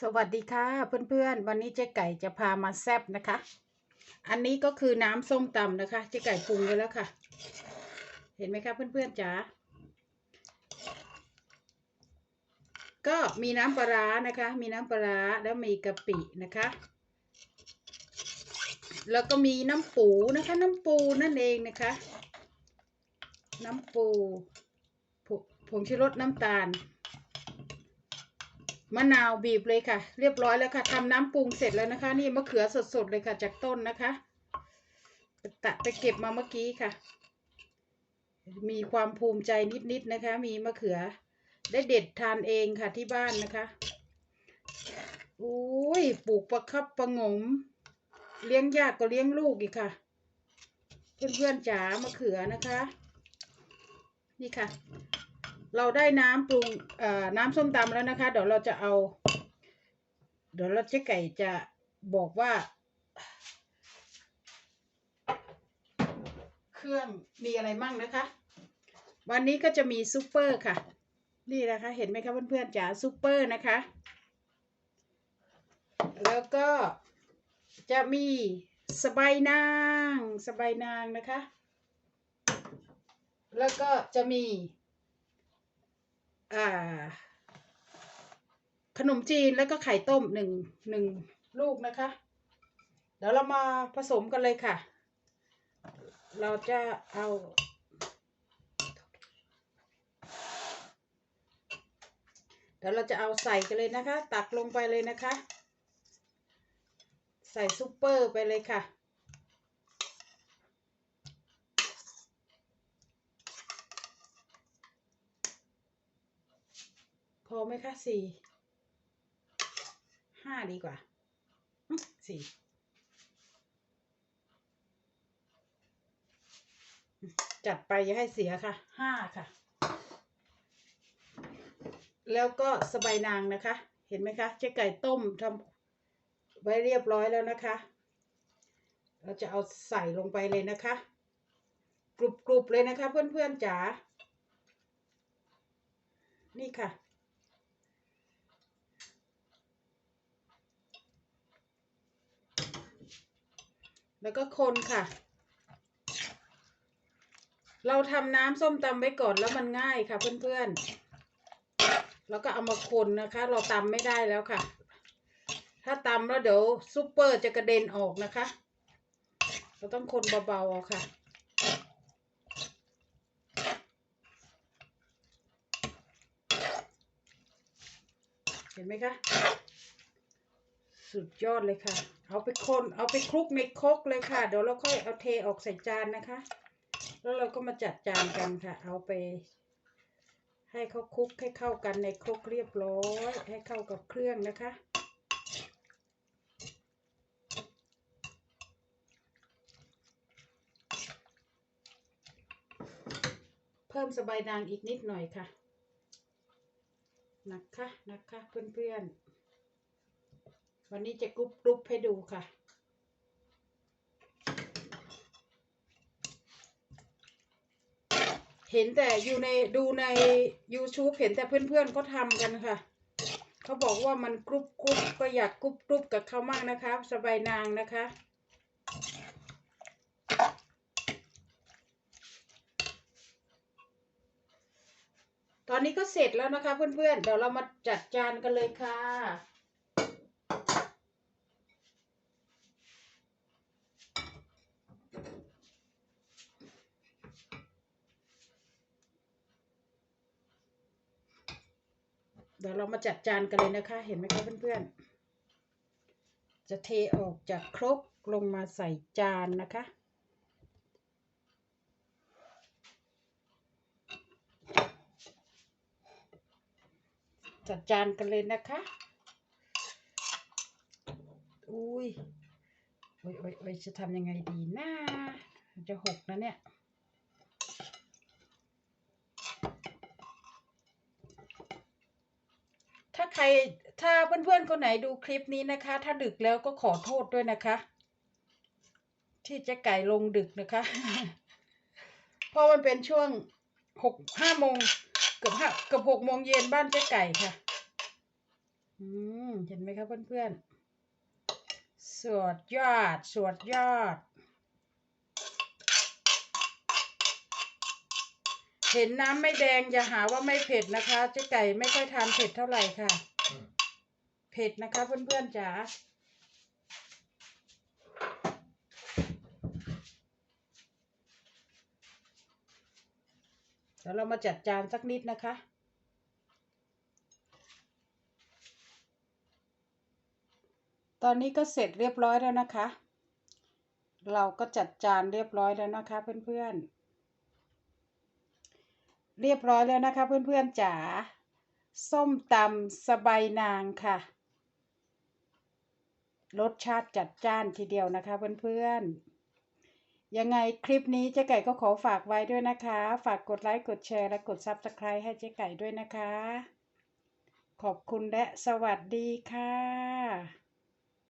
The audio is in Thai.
สวัสดีค่ะเพื่อนๆ วันนี้เจ๊ไก่จะพามาแซบนะคะ อันนี้ก็คือน้ำส้มตำนะคะเจ๊ไก่ปรุงไว้แล้วค่ะ เห็นไหมคะเพื่อนๆจ๋าก็มีน้ำปลาร้านะคะ มีน้ำปลาร้าแล้วมีกะปินะคะ แล้วก็มีน้ำปูนะคะ น้ำปูนั่นเองนะคะ น้ำปูผงผงชูรสน้ำตาล มะนาวบีบเลยค่ะ เรียบร้อยแล้วค่ะทำน้ำปรุงเสร็จแล้วนะคะ นี่มะเขือสดๆเลยค่ะ จากต้นนะคะตัดไปเก็บมาเมื่อกี้ค่ะ มีความภูมิใจนิดๆนะคะ มีมะเขือ ได้เด็ดทานเองค่ะที่บ้านนะคะอุ้ยปลูกประคับประงม เลี้ยงยากก็เลี้ยงลูกอีกค่ะ เพื่อนๆจ๋ามะเขือนะคะ นี่ค่ะ เราได้น้ำปรุงน้ำส้มตำแล้วนะคะ เดี๋ยวเราจะเอา เดี๋ยวเราเจ๊ไก่จะบอกว่า เครื่องมีอะไรมั่งนะคะ วันนี้ก็จะมีซูเปอร์ค่ะ นี่นะคะ เห็นไหมคะเพื่อนๆจ๋าซูเปอร์นะคะ แล้วก็จะมีสบายนางสบายนางนะคะ แล้วก็จะมี ขนมจีนแล้วก็ไข่ต้มหนึ่งหนึ่งลูกนะคะ เดี๋ยวเรามาผสมกันเลยค่ะ เราจะเอาเดี๋ยวเราจะเอาใส่กันเลยนะคะ ตักลงไปเลยนะคะ ใส่ซุปเปอร์ไปเลยค่ะ ไหมคะสี่ห้าดีกว่าสี่จัดไปอย่าให้เสียค่ะห้าค่ะ แล้วก็สบายนางนะคะ เห็นไหมคะเจ๊ไก่ต้มทำไว้เรียบร้อยแล้วนะคะ เราจะเอาใส่ลงไปเลยนะคะกรุบๆเลยนะคะ เพื่อนๆจ๋านี่ค่ะ แล้วก็คนค่ะ เราทำน้ำส้มตำไว้ก่อนแล้วมันง่ายค่ะ เพื่อนๆ แล้วก็เอามาคนนะคะ เราตำไม่ได้แล้วค่ะ ถ้าตำแล้วเดี๋ยวซุปเปอร์จะกระเด็นออกนะคะ เราต้องคนเบาๆเอาค่ะเห็นไหมคะ สุดยอดเลยค่ะ เอาไปคน เอาไปคลุกในครกเลยค่ะ เดี๋ยวเราค่อยเอาเทออกใส่จานนะคะ แล้วเราก็มาจัดจานกันค่ะ เอาไป ให้เขาคลุกให้เข้ากันในครกเรียบร้อย ให้เข้ากับเครื่องนะคะเพิ่มสบายนางอีกนิดหน่อยค่ะ นะคะ นะคะ เพื่อนๆ วันนี้จะกรุบกรุบให้ดูค่ะ เห็นแต่อยู่ในดูใน YouTube เห็นแต่เพื่อนๆเขาทำกันค่ะ เขาบอกว่ามันกรุบกรุบก็อยากกรุบกรุบกับเขามากนะคะ สบายนางนะคะตอนนี้ก็เสร็จแล้วนะคะเพื่อนๆ เดี๋ยวเรามาจัดจานกันเลยค่ะ ดี๋ยวเรามาจัดจานกันเลยนะคะ เห็นไหมคะเพื่อนๆ จะเทออกจากครกลงมาใส่จานนะคะ จัดจานกันเลยนะคะ อุ้ยโอ้ยโอ้ยโอ้ยจะทำยังไงดีนะจะหกนะเนี่ย ถ้าใครถ้าเพื่อนๆคนไหนดูคลิปนี้นะคะ ถ้าดึกแล้วก็ขอโทษด้วยนะคะ ที่เจะไก่ลงดึกนะคะ เพราะมันเป็นช่วงหกห้าโมงเกือบห้าเกือบหกโมงเย็นบ้านเจ๊ไก่ค่ะ อืม เห็นไหมครับเพื่อนๆสวดยอด สวดยอด เห็นน้ำไม่แดงอย่าหาว่าไม่เผ็ดนะคะเจ๊ไก่ไม่ค่อยทานเผ็ดเท่าไหร่ค่ะ เผ็ดนะคะเพื่อนๆจ๋าเดี๋ยวเรามาจัดจานสักนิดนะคะตอนนี้ก็เสร็จเรียบร้อยแล้วนะคะ เราก็จัดจานเรียบร้อยแล้วนะคะเพื่อนๆ เรียบร้อยแล้วนะคะ เพื่อนๆจ๋าส้มตำสบายนางค่ะ รสชาติจัดจ้านทีเดียวนะคะ เพื่อนๆ ยังไงคลิปนี้เจ๊ไก่ก็ขอฝากไว้ด้วยนะคะ ฝากกดไลค์ กดแชร์ และกด Subscribe ให้เจ๊ไก่ด้วยนะคะ ขอบคุณและสวัสดีค่ะ